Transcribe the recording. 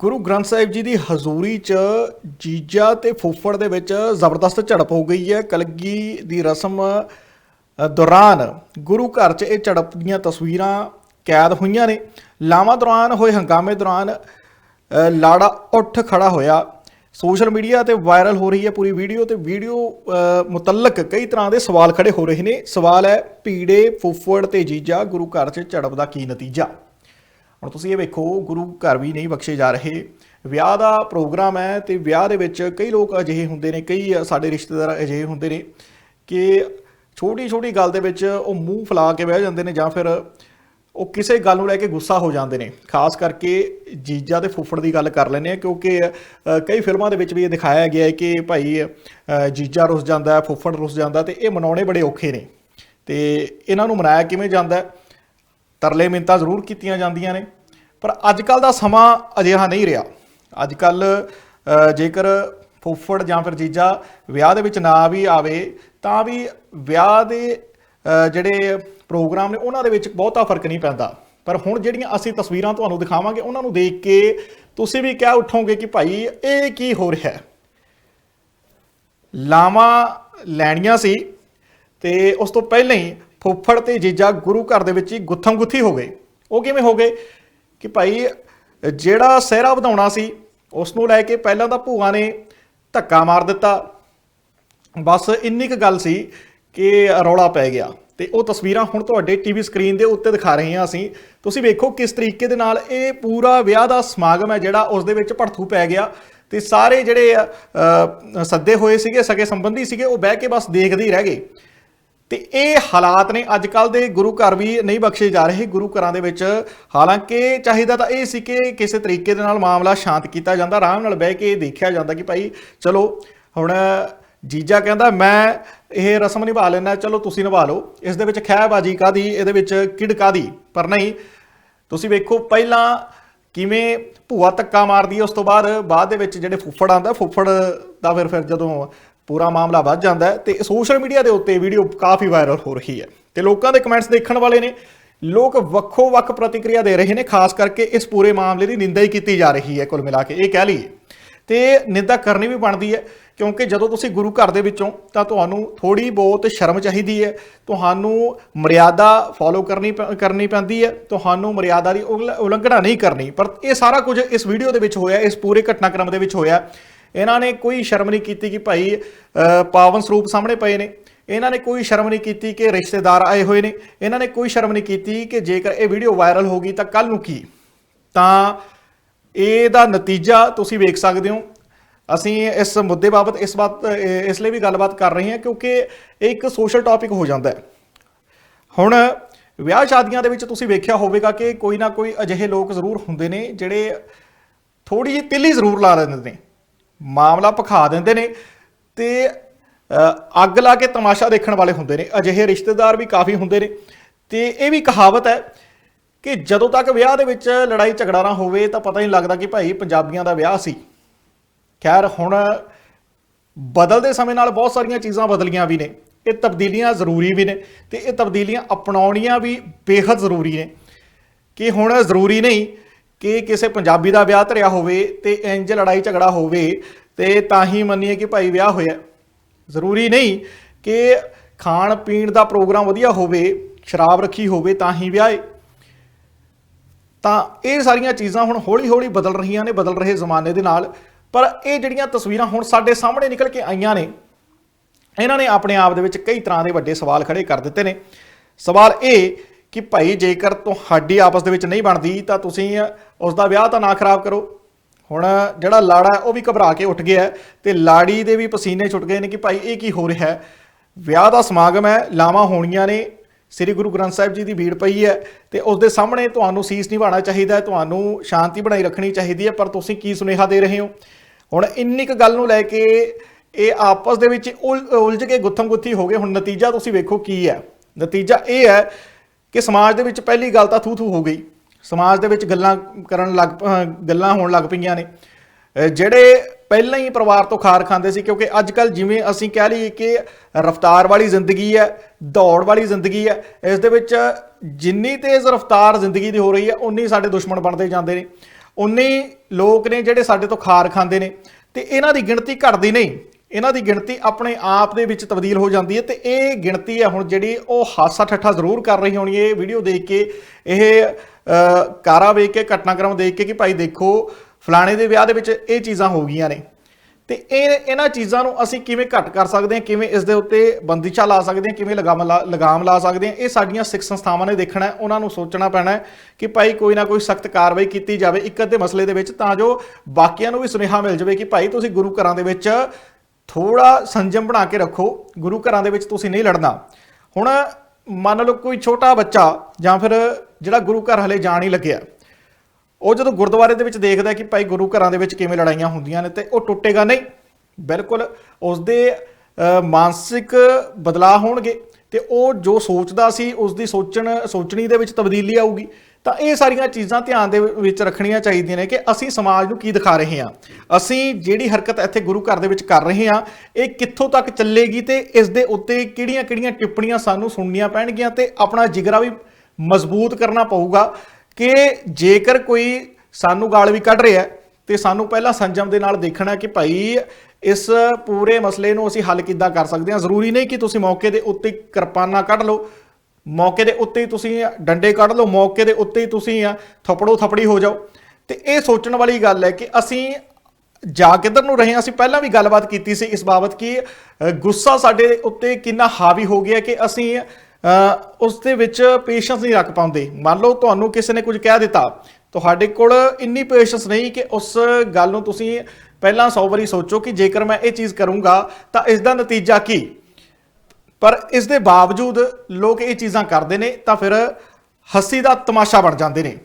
ਗੁਰੂ ਗ੍ਰੰਥ ਸਾਹਿਬ ਜੀ ਦੀ ਹਜ਼ੂਰੀ 'ਚ ਜੀਜਾ ਤੇ ਫੁੱਫੜ ਦੇ ਵਿੱਚ ਜ਼ਬਰਦਸਤ ਝੜਪ ਹੋ ਗਈ ਹੈ। ਕਲਗੀ ਦੀ ਰਸਮ ਦੌਰਾਨ ਗੁਰੂ ਘਰ 'ਚ ਇਹ ਝੜਪ ਦੀਆਂ ਤਸਵੀਰਾਂ ਕੈਦ ਹੋਈਆਂ ਨੇ। ਲਾਵਾਂ ਦੌਰਾਨ ਹੋਏ ਹੰਗਾਮੇ ਦੌਰਾਨ ਲਾੜਾ ਉੱਠ ਖੜਾ ਹੋਇਆ। ਸੋਸ਼ਲ ਮੀਡੀਆ ਤੇ ਵਾਇਰਲ ਹੋ ਰਹੀ ਹੈ ਪੂਰੀ ਵੀਡੀਓ ਤੇ ਵੀਡੀਓ ਮੁਤਲਕ ਕਈ ਤਰ੍ਹਾਂ ਦੇ ਸਵਾਲ ਖੜੇ ਹੋ ਰਹੇ ਨੇ। ਸਵਾਲ ਹੈ ਪੀੜੇ ਫੁੱਫੜ ਤੇ ਜੀਜਾ ਗੁਰੂ ਘਰ 'ਚ ਝੜਪ ਦਾ ਕੀ ਨਤੀਜਾ? ਹੁਣ ਤੁਸੀਂ ਇਹ ਵੇਖੋ, ਗੁਰੂ ਘਰ ਵੀ ਨਹੀਂ ਬਖਸ਼ੇ ਜਾ ਰਹੇ। ਵਿਆਹ ਦਾ ਪ੍ਰੋਗਰਾਮ ਹੈ ਤੇ ਵਿਆਹ ਦੇ ਵਿੱਚ ਕਈ ਲੋਕ ਅਜਿਹੇ ਹੁੰਦੇ ਨੇ, ਕਈ ਸਾਡੇ ਰਿਸ਼ਤੇਦਾਰ ਅਜਿਹੇ ਹੁੰਦੇ ਨੇ ਕਿ ਛੋਟੀ ਛੋਟੀ ਗੱਲ ਦੇ ਵਿੱਚ ਉਹ ਮੂੰਹ ਫੁਲਾ ਕੇ ਬਹਿ ਜਾਂਦੇ ਨੇ ਜਾਂ ਫਿਰ ਉਹ ਕਿਸੇ ਗੱਲ ਨੂੰ ਲੈ ਕੇ ਗੁੱਸਾ ਹੋ ਜਾਂਦੇ ਨੇ। ਖਾਸ ਕਰਕੇ ਜੀਜਾ ਤੇ ਫੁੱਫੜ ਦੀ ਗੱਲ ਕਰ ਲੈਂਦੇ ਆ ਕਿਉਂਕਿ ਕਈ ਫਿਲਮਾਂ ਦੇ ਵਿੱਚ ਵੀ ਇਹ ਦਿਖਾਇਆ ਗਿਆ ਹੈ ਕਿ ਭਾਈ ਜੀਜਾ ਰੁੱਸ ਜਾਂਦਾ ਹੈ, ਫੁੱਫੜ ਰੁੱਸ ਜਾਂਦਾ ਤੇ ਇਹ ਮਨਾਉਣੇ ਬੜੇ ਔਖੇ ਨੇ। ਤੇ ਇਹਨਾਂ ਨੂੰ ਮਨਾਇਆ ਕਿਵੇਂ ਜਾਂਦਾ ਤਰਲੇ ਮਿੰਤਾਂ ਜ਼ਰੂਰ ਕੀਤੀਆਂ ਜਾਂਦੀਆਂ ਨੇ। ਪਰ ਅੱਜ ਕੱਲ ਦਾ ਸਮਾਂ ਅਜਿਹਾ ਨਹੀਂ ਰਿਹਾ। ਅੱਜ ਕੱਲ ਜੇਕਰ ਫੁੱਫੜ ਜਾਂ ਫਿਰ ਜੀਜਾ ਵਿਆਹ ਦੇ ਵਿੱਚ ਨਾ ਵੀ ਆਵੇ, ਤਾਂ ਵੀ ਵਿਆਹ ਦੇ ਜਿਹੜੇ ਪ੍ਰੋਗਰਾਮ ਨੇ, ਉਹਨਾਂ ਦੇ ਵਿੱਚ ਬਹੁਤਾ ਫ਼ਰਕ ਨਹੀਂ ਪੈਂਦਾ। ਪਰ ਹੁਣ ਜਿਹੜੀਆਂ ਅਸੀਂ ਤਸਵੀਰਾਂ ਤੁਹਾਨੂੰ ਦਿਖਾਵਾਂਗੇ, ਉਹਨਾਂ ਨੂੰ ਦੇਖ ਕੇ ਤੁਸੀਂ ਵੀ ਕਹਿ ਉੱਠੋਗੇ ਕਿ ਭਾਈ, ਇਹ ਕੀ ਹੋ ਰਿਹਾ ਹੈ? ਲਾਵਾਂ ਲੈਣੀਆਂ ਸੀ ਤੇ ਉਸ ਤੋਂ ਪਹਿਲਾਂ ਹੀ ਫੁੱਫੜ ਤੇ ਜੀਜਾ ਗੁਰੂ ਘਰ ਦੇ ਵਿੱਚ ਹੀ ਗੁੱਥਮ ਗੁੱਥੀ ਹੋ ਗਏ। ਉਹ ਕਿਵੇਂ ਹੋ ਗਏ? ਕਿ ਭਾਈ, ਜਿਹੜਾ ਸਿਹਰਾ ਵਧਾਉਣਾ ਸੀ ਉਸ ਨੂੰ ਲੈ ਕੇ ਪਹਿਲਾਂ ਤਾਂ ਭੂਆ ਨੇ ਧੱਕਾ ਮਾਰ ਦਿੱਤਾ। ਬਸ ਇੰਨੀ ਕੁ ਗੱਲ ਸੀ ਕਿ ਰੌਲਾ ਪੈ ਗਿਆ। ਤੇ ਉਹ ਤਸਵੀਰਾਂ ਹੁਣ ਤੁਹਾਡੇ ਟੀਵੀ ਸਕਰੀਨ ਦੇ ਉੱਤੇ ਦਿਖਾ ਰਹੇ ਹਾਂ ਅਸੀਂ। ਤੁਸੀਂ ਵੇਖੋ ਕਿਸ ਤਰੀਕੇ ਦੇ ਨਾਲ ਇਹ ਪੂਰਾ ਵਿਆਹ ਦਾ ਸਮਾਗਮ ਹੈ ਜਿਹੜਾ ਉਸ ਦੇ ਵਿੱਚ ਭੜਥੂ ਪੈ ਗਿਆ। ਤੇ ਸਾਰੇ ਜਿਹੜੇ ਸੱਦੇ ਹੋਏ ਸੀਗੇ ਸਗੇ ਸੰਬੰਧੀ ਸੀਗੇ, ਉਹ ਬਹਿ ਕੇ ਬਸ ਦੇਖਦੇ ਹੀ ਰਹਿ ਗਏ। ਤੇ ਇਹ ਹਾਲਾਤ ਨੇ ਅੱਜ ਕੱਲ ਦੇ ਗੁਰੂ ਘਰ ਵੀ ਨਹੀਂ ਬਖਸ਼ੇ ਜਾ ਰਹੇ ਗੁਰੂ ਘਰਾਂ ਦੇ ਵਿੱਚ। ਹਾਲਾਂਕਿ ਚਾਹੀਦਾ ਤਾਂ ਇਹ ਸੀ ਕਿ ਕਿਸੇ ਤਰੀਕੇ ਦੇ ਨਾਲ ਮਾਮਲਾ ਸ਼ਾਂਤ ਕੀਤਾ ਜਾਂਦਾ, ਆਰਾਮ ਨਾਲ ਬਹਿ ਕੇ ਦੇਖਿਆ ਜਾਂਦਾ ਕਿ ਭਾਈ ਚਲੋ ਹੁਣ ਜੀਜਾ ਕਹਿੰਦਾ, ਮੈਂ ਇਹ ਰਸਮ ਨਿਭਾ ਲੈਣਾ ਚਲੋ ਤੁਸੀਂ ਨਿਭਾ ਲਓ। ਇਸ ਦੇ ਵਿੱਚ ਖਹਿਬਾਜੀ ਕਾਦੀ ਇਹਦੇ ਵਿੱਚ ਕਿੜ ਕਾਦੀ ਪਰ ਨਹੀਂ, ਤੁਸੀਂ ਵੇਖੋ ਪਹਿਲਾਂ ਕਿਵੇਂ ਭੂਆ ਧੱਕਾ ਮਾਰਦੀ ਹੈ, ਉਸ ਤੋਂ ਬਾਅਦ ਬਾਅਦ ਦੇ ਵਿੱਚ ਜਿਹੜੇ ਫੁੱਫੜ ਆਂਦਾ ਫੁੱਫੜ ਦਾ ਫਿਰ ਫਿਰ ਜਦੋਂ ਪੂਰਾ ਮਾਮਲਾ ਵੱਧ ਜਾਂਦਾ ਹੈ ਤੇ ਸੋਸ਼ਲ ਮੀਡੀਆ ਦੇ ਉੱਤੇ ਵੀਡੀਓ ਕਾਫੀ ਵਾਇਰਲ ਹੋ ਰਹੀ ਹੈ। ਤੇ ਲੋਕਾਂ ਦੇ ਕਮੈਂਟਸ ਦੇਖਣ ਵਾਲੇ ਨੇ, ਲੋਕ ਵੱਖੋ ਵੱਖ ਪ੍ਰਤੀਕਿਰਿਆ ਦੇ ਰਹੇ ਨੇ, ਖਾਸ ਕਰਕੇ ਇਸ ਪੂਰੇ ਮਾਮਲੇ ਦੀ ਨਿੰਦਾ ਹੀ ਕੀਤੀ ਜਾ ਰਹੀ ਹੈ ਕੁੱਲ ਮਿਲਾ ਕੇ, ਇਹ ਕਹਿ ਲਈਏ। ਤੇ ਨਿੰਦਾ ਕਰਨੀ ਵੀ ਬਣਦੀ ਹੈ, ਕਿਉਂਕਿ ਜਦੋਂ ਤੁਸੀਂ ਗੁਰੂ ਘਰ ਦੇ ਵਿੱਚੋਂ, ਤਾਂ ਤੁਹਾਨੂੰ ਥੋੜੀ ਬਹੁਤ ਸ਼ਰਮ ਚਾਹੀਦੀ ਹੈ, ਤੁਹਾਨੂੰ ਮਰਿਆਦਾ ਫੋਲੋ ਕਰਨੀ ਪ- ਕਰਨੀ ਪੈਂਦੀ ਹੈ, ਤੁਹਾਨੂੰ ਮਰਿਆਦਾ ਦੀ ਉਲ- ਉਲੰਘਣਾ ਨਹੀਂ ਕਰਨੀ। ਪਰ ਇਹ ਸਾਰਾ ਕੁਝ ਇਸ ਵੀਡੀਓ ਦੇ ਵਿੱਚ ਹੋਇਆ, ਇਸ ਪੂਰੇ ਘਟਨਾਕ੍ਰਮ ਦੇ ਵਿੱਚ ਹੋਇਆ। ਇਹਨਾਂ ਨੇ ਕੋਈ ਸ਼ਰਮ ਨਹੀਂ ਕੀਤੀ ਕਿ ਭਾਈ ਪਾਵਨ ਸਰੂਪ ਸਾਹਮਣੇ ਪਏ ਨੇ। ਇਹਨਾਂ ਨੇ ਕੋਈ ਸ਼ਰਮ ਨਹੀਂ ਕੀਤੀ ਕਿ ਰਿਸ਼ਤੇਦਾਰ ਆਏ ਹੋਏ ਨੇ। ਇਹਨਾਂ ਨੇ ਕੋਈ ਸ਼ਰਮ ਨਹੀਂ ਕੀਤੀ ਕਿ ਜੇਕਰ ਇਹ ਵੀਡੀਓ ਵਾਇਰਲ ਹੋ ਗਈ ਤਾਂ ਕੱਲ ਨੂੰ ਕੀ? ਤਾਂ ਇਹਦਾ ਨਤੀਜਾ ਤੁਸੀਂ ਵੇਖ ਸਕਦੇ ਹੋ। ਅਸੀਂ ਇਸ ਮੁੱਦੇ ਬਾਬਤ ਇਸ ਬਾਤ ਇਸ ਲਈ ਵੀ ਗੱਲਬਾਤ ਕਰ ਰਹੇ ਹਾਂ ਕਿਉਂਕਿ ਇਹ ਇੱਕ ਸੋਸ਼ਲ ਟਾਪਿਕ ਹੋ ਜਾਂਦਾ ਹੈ। ਹੁਣ ਵਿਆਹ ਸ਼ਾਦੀਆਂ ਦੇ ਵਿੱਚ ਤੁਸੀਂ ਵੇਖਿਆ ਹੋਵੇਗਾ ਕਿ ਕੋਈ ਨਾ ਕੋਈ ਅਜਿਹੇ ਲੋਕ ਜ਼ਰੂਰ ਹੁੰਦੇ ਨੇ ਜਿਹੜੇ ਥੋੜੀ ਜਿਹੀ ਤਿੱਲੀ ਜ਼ਰੂਰ ਲਾ ਦਿੰਦੇ ਨੇ। ਮਾਮਲਾ ਭਖਾ ਦਿੰਦੇ ਨੇ ਤੇ ਅੱਗ ਲਾ ਕੇ ਤਮਾਸ਼ਾ ਦੇਖਣ ਵਾਲੇ ਹੁੰਦੇ ਨੇ, ਅਜਿਹੇ ਰਿਸ਼ਤੇਦਾਰ ਵੀ ਕਾਫੀ ਹੁੰਦੇ ਨੇ। ਤੇ ਇਹ ਵੀ ਕਹਾਵਤ ਹੈ ਕਿ ਜਦੋਂ ਤੱਕ ਵਿਆਹ ਦੇ ਵਿੱਚ ਲੜਾਈ ਝਗੜਾ ਨਾ ਹੋਵੇ ਤਾਂ ਪਤਾ ਨਹੀਂ ਲੱਗਦਾ ਕਿ ਭਾਈ ਪੰਜਾਬੀਆਂ ਦਾ ਵਿਆਹ ਸੀ। ਖੈਰ, ਹੁਣ ਬਦਲਦੇ ਸਮੇਂ ਨਾਲ ਬਹੁਤ ਸਾਰੀਆਂ ਚੀਜ਼ਾਂ ਬਦਲੀਆਂ ਵੀ ਨੇ। ਇਹ ਤਬਦੀਲੀਆਂ ਜ਼ਰੂਰੀ ਵੀ ਨੇ ਤੇ ਇਹ ਤਬਦੀਲੀਆਂ ਅਪਣਾਉਣੀਆਂ ਵੀ ਬੇहद ਜ਼ਰੂਰੀ ਨੇ। ਕਿ ਹੁਣ ਜ਼ਰੂਰੀ ਨਹੀਂ ਕਿ ਕਿਸੇ ਪੰਜਾਬੀ ਦਾ ਵਿਆਹ ਧਰਿਆ ਹੋਵੇ ਤੇ ਇੰਜ ਲੜਾਈ ਝਗੜਾ ਹੋਵੇ ਤੇ ਤਾਂ ਹੀ ਮੰਨੀਏ ਕਿ ਭਾਈ ਵਿਆਹ ਹੋਇਆ। ਜ਼ਰੂਰੀ ਨਹੀਂ ਕਿ ਖਾਣ ਪੀਣ ਦਾ ਪ੍ਰੋਗਰਾਮ ਵਧੀਆ ਹੋਵੇ, ਸ਼ਰਾਬ ਰੱਖੀ ਹੋਵੇ ਤਾਂ ਹੀ ਵਿਆਹ। ਏ ਤਾਂ ਇਹ ਸਾਰੀਆਂ ਚੀਜ਼ਾਂ ਹੁਣ ਹੌਲੀ-ਹੌਲੀ ਬਦਲ ਰਹੀਆਂ ਨੇ, ਬਦਲ ਰਹੇ ਜ਼ਮਾਨੇ ਦੇ ਨਾਲ। ਪਰ ਇਹ ਜਿਹੜੀਆਂ ਤਸਵੀਰਾਂ ਹੁਣ ਸਾਡੇ ਸਾਹਮਣੇ ਨਿਕਲ ਕੇ ਆਈਆਂ ਨੇ, ਇਹਨਾਂ ਨੇ ਆਪਣੇ ਆਪ ਦੇ ਵਿੱਚ ਕਈ ਤਰ੍ਹਾਂ ਦੇ ਵੱਡੇ ਸਵਾਲ ਖੜੇ ਕਰ ਦਿੱਤੇ ਨੇ। ਸਵਾਲ ਇਹ ਕਿ ਭਾਈ ਜੇਕਰ ਤੁਹਾਡੀ ਆਪਸ ਦੇ ਵਿੱਚ ਨਹੀਂ ਬਣਦੀ ਤਾਂ ਤੁਸੀਂ ਉਸ ਦਾ ਵਿਆਹ ਤਾਂ ਨਾ ਖਰਾਬ ਕਰੋ। ਹੁਣ ਜਿਹੜਾ ਲਾੜਾ ਉਹ ਵੀ ਘਬਰਾ ਕੇ ਉੱਠ ਗਿਆ ਹੈ ਤੇ ਲਾੜੀ ਦੇ ਵੀ ਪਸੀਨੇ ਛੁੱਟ ਗਏ ਨੇ ਕਿ ਭਾਈ ਇਹ ਕੀ ਹੋ ਰਿਹਾ ਹੈ। ਵਿਆਹ ਦਾ ਸਮਾਗਮ ਹੈ, ਲਾਵਾਂ ਹੋਣੀਆਂ ਨੇ, ਸ੍ਰੀ ਗੁਰੂ ਗ੍ਰੰਥ ਸਾਹਿਬ ਜੀ ਦੀ ਭੀੜ ਪਈ ਹੈ ਤੇ ਉਸ ਦੇ ਸਾਹਮਣੇ ਤੁਹਾਨੂੰ ਸੀਸ ਨਿਭਾਉਣਾ ਚਾਹੀਦਾ ਹੈ, ਤੁਹਾਨੂੰ ਸ਼ਾਂਤੀ ਬਣਾਈ ਰੱਖਣੀ ਚਾਹੀਦੀ ਹੈ, ਪਰ ਤੁਸੀਂ ਕੀ ਸੁਨੇਹਾ ਦੇ ਰਹੇ ਹੋ? ਹੁਣ ਇੰਨੀ ਕੁ ਗੱਲ ਨੂੰ ਲੈ ਕੇ ਇਹ ਆਪਸ ਦੇ ਵਿੱਚ ਉਲ- ਉਲਝ ਕੇ ਗੁੱਥਮ ਗੁੱਥੀ ਹੋ ਗਏ, ਹੁਣ ਨਤੀਜਾ ਤੁਸੀਂ ਵੇਖੋ ਕੀ ਹੈ। ਨਤੀਜਾ ਇਹ ਹੈ ਕਿ ਸਮਾਜ ਦੇ ਵਿੱਚ ਪਹਿਲੀ ਗੱਲ ਤਾਂ ਥੂ ਥੂ ਹੋ ਗਈ। ਸਮਾਜ ਦੇ ਵਿੱਚ ਗੱਲਾਂ ਕਰਨ ਲੱਗ ਪ- ਗੱਲਾਂ ਹੋਣ ਲੱਗ ਪਈਆਂ ਨੇ। ਜਿਹੜੇ ਪਹਿਲਾਂ ਹੀ ਪਰਿਵਾਰ ਤੋਂ ਖਾਰ ਖਾਂਦੇ ਸੀ, ਕਿਉਂਕਿ ਅੱਜ ਕੱਲ ਜਿਵੇਂ ਅਸੀਂ ਕਹਿ ਲਈਏ ਕਿ ਰਫਤਾਰ ਵਾਲੀ ਜ਼ਿੰਦਗੀ ਹੈ, ਦੌੜ ਵਾਲੀ ਜ਼ਿੰਦਗੀ ਹੈ, ਇਸ ਦੇ ਵਿੱਚ ਜਿੰਨੀ ਤੇਜ਼ ਰਫਤਾਰ ਜ਼ਿੰਦਗੀ ਦੀ ਹੋ ਰਹੀ ਹੈ ਉਨੀ ਸਾਡੇ ਦੁਸ਼ਮਣ ਬਣਦੇ ਜਾਂਦੇ ਨੇ। ਉਨੀ ਲੋਕ ਨੇ ਜਿਹੜੇ ਸਾਡੇ ਤੋਂ ਖਾਰ ਖਾਂਦੇ ਨੇ। ਤੇ ਇਹਨਾਂ ਦੀ ਗਿਣਤੀ ਘਟਦੀ ਨਹੀਂ। ਇਹਨਾਂ ਦੀ ਗਿਣਤੀ ਆਪਣੇ ਆਪ ਦੇ ਵਿੱਚ ਤਬਦੀਲ ਹੋ ਜਾਂਦੀ ਹੈ ਤੇ ਇਹ ਗਿਣਤੀ ਹੈ ਹੁਣ ਜਿਹੜੀ ਉਹ ਹਾਸਾ ਠੱਠਾ ਜ਼ਰੂਰ ਕਰ ਰਹੀ ਹੋਣੀ ਹੈ। ਇਹ ਵੀਡੀਓ ਦੇਖ ਕੇ ਇਹ ਅ, ਕਾਰਾ ਵੇਖ ਕੇ ਘਟਨਾਕ੍ਰਮ ਦੇਖ ਕੇ ਕਿ ਭਾਈ ਦੇਖੋ ਫਲਾਣੇ ਦੇ ਵਿਆਹ ਦੇ ਵਿੱਚ ਇਹ ਚੀਜ਼ਾਂ ਹੋ ਗਈਆਂ ਨੇ। ਤੇ ਇਹ ਇਹਨਾਂ ਚੀਜ਼ਾਂ ਨੂੰ ਅਸੀਂ ਕਿਵੇਂ ਘੱਟ ਕਰ ਸਕਦੇ ਹਾਂ ਕਿਵੇਂ ਇਸ ਦੇ ਉੱਤੇ ਬੰਦਿਸ਼ਾਂ ਲਾ ਸਕਦੇ ਹਾਂ ਕਿਵੇਂ ਲਗਾਮ ਲਾ ਲਗਾਮ ਲਾ ਸਕਦੇ ਹਾਂ ਇਹ ਸਾਡੀਆਂ ਸਿੱਖ ਸੰਸਥਾਵਾਂ ਨੇ ਦੇਖਣਾ ਉਹਨਾਂ ਨੂੰ ਸੋਚਣਾ ਪੈਣਾ ਹੈ ਕਿ ਭਾਈ ਕੋਈ ਨਾ ਕੋਈ ਸਖਤ ਕਾਰਵਾਈ ਕੀਤੀ ਜਾਵੇ ਇੱਕ ਅੱਧੇ ਮਸਲੇ ਦੇ ਵਿੱਚ ਤਾਂ ਜੋ ਬਾਕੀਆਂ ਨੂੰ ਵੀ ਸੁਨੇਹਾ ਮਿਲ ਜਾਵੇ ਕਿ ਭਾਈ ਤੁਸੀਂ ਗੁਰੂ ਘਰਾਂ ਦੇ ਵਿੱਚ ਥੋੜਾ ਸੰਜਮ ਬਣਾ ਕੇ ਰੱਖੋ ਗੁਰੂ ਘਰਾਂ ਦੇ ਵਿੱਚ ਤੁਸੀਂ ਨਹੀਂ ਲੜਨਾ। ਹੁਣ ਮੰਨ ਲਓ ਕੋਈ ਛੋਟਾ ਬੱਚਾ ਜਾਂ ਫਿਰ ਜਿਹੜਾ ਗੁਰੂ ਘਰ ਹਲੇ ਜਾਣ ਹੀ ਲੱਗਿਆ ਉਹ ਜਦੋਂ ਗੁਰਦੁਆਰੇ ਦੇ ਵਿੱਚ ਦੇਖਦਾ ਕਿ ਭਾਈ ਗੁਰੂ ਘਰਾਂ ਦੇ ਵਿੱਚ ਕਿਵੇਂ ਲੜਾਈਆਂ ਹੁੰਦੀਆਂ ਨੇ ਤੇ ਉਹ ਟੁੱਟੇਗਾ ਨਹੀਂ। ਬਿਲਕੁਲ ਉਸਦੇ ਅ, ਮਾਨਸਿਕ ਬਦਲਾਅ ਹੋਣਗੇ ਤੇ ਉਹ ਜੋ ਸੋਚਦਾ ਸੀ ਉਸ ਦੀ ਸੋਚਣ ਸੋਚਣੀ ਦੇ ਵਿੱਚ ਤਬਦੀਲੀ ਆਊਗੀ। ਤਾਂ ਇਹ ਸਾਰੀਆਂ ਚੀਜ਼ਾਂ ਧਿਆਨ ਦੇ ਵਿੱਚ ਰੱਖਣੀਆਂ ਚਾਹੀਦੀਆਂ ਨੇ ਕਿ ਅਸੀਂ ਸਮਾਜ ਨੂੰ ਕੀ ਦਿਖਾ ਰਹੇ ਹਾਂ। ਅਸੀਂ ਜਿਹੜੀ ਹਰਕਤ ਇੱਥੇ ਗੁਰੂ ਘਰ ਦੇ ਵਿੱਚ ਕਰ ਰਹੇ ਹਾਂ ਇਹ ਕਿੱਥੋਂ ਤੱਕ ਚੱਲੇਗੀ ਤੇ ਇਸ ਦੇ ਉੱਤੇ ਕਿਹੜੀਆਂ-ਕਿਹੜੀਆਂ ਟਿੱਪਣੀਆਂ ਸਾਨੂੰ ਸੁਣਨੀਆਂ ਪੈਣਗੀਆਂ ਤੇ ਆਪਣਾ ਜਿਗਰਾ ਵੀ ਮਜ਼ਬੂਤ ਕਰਨਾ ਪਊਗਾ ਕਿ ਜੇਕਰ ਕੋਈ ਸਾਨੂੰ ਗਾਲ ਵੀ ਕੱਢ ਰਿਹਾ ਹੈ, ਤੇ ਸਾਨੂੰ ਪਹਿਲਾਂ ਸੰਜਮ ਦੇ ਨਾਲ ਦੇਖਣਾ ਕਿ ਭਾਈ ਇਸ ਪੂਰੇ ਮਸਲੇ ਨੂੰ ਅਸੀਂ ਹੱਲ ਕਿੱਦਾਂ ਕਰ ਸਕਦੇ ਹਾਂ। ਜ਼ਰੂਰੀ ਨਹੀਂ ਕਿ ਤੁਸੀਂ ਮੌਕੇ ਦੇ ਉੱਤੇ ਹੀ ਕਿਰਪਾਨਾਂ ਕੱਢ ਲਓ। ਮੌਕੇ ਦੇ ਉੱਤੇ ਹੀ ਤੁਸੀਂ ਡੰਡੇ ਕੱਢ ਲਓ, ਮੌਕੇ ਦੇ ਉੱਤੇ ਹੀ ਤੁਸੀਂ ਆ, ਥਪੜੋ ਥਪੜੀ ਹੋ ਜਾਓ। ਤੇ ਇਹ ਸੋਚਣ ਵਾਲੀ ਗੱਲ ਹੈ ਕਿ ਅਸੀਂ ਜਾ ਕਿੱਧਰ ਨੂੰ ਰਹੇ ਹਾਂ? ਅਸੀਂ ਪਹਿਲਾਂ ਵੀ ਗੱਲਬਾਤ ਕੀਤੀ ਸੀ ਇਸ ਬਾਬਤ ਕਿ ਗੁੱਸਾ ਸਾਡੇ ਉੱਤੇ ਕਿੰਨਾ ਹਾਵੀ ਹੋ ਗਿਆ ਕਿ ਅਸੀਂ ਉਸ ਦੇ ਵਿੱਚ ਪੇਸ਼ੈਂਸ ਨਹੀਂ ਰੱਖ ਪਾਉਂਦੇ। ਮੰਨ ਲਓ ਤੁਹਾਨੂੰ ਕਿਸੇ ਨੇ ਕੁਝ ਕਹਿ ਦਿੱਤਾ। ਤੁਹਾਡੇ ਕੋਲ ਇੰਨੀ ਪੇਸ਼ੈਂਸ ਨਹੀਂ ਕਿ ਉਸ ਗੱਲ ਨੂੰ ਤੁਸੀਂ ਪਹਿਲਾਂ 100 ਵਾਰੀ ਸੋਚੋ ਕਿ ਜੇਕਰ ਮੈਂ ਇਹ ਚੀਜ਼ ਕਰੂੰਗਾ ਤਾਂ ਇਸ ਦਾ ਨਤੀਜਾ ਕੀ? ਪਰ ਇਸ ਦੇ ਬਾਵਜੂਦ ਲੋਕ ਇਹ ਚੀਜ਼ਾਂ ਕਰਦੇ ਨੇ ਤਾਂ ਫਿਰ ਹੱਸੀ ਦਾ ਤਮਾਸ਼ਾ ਬਣ ਜਾਂਦੇ ਨੇ।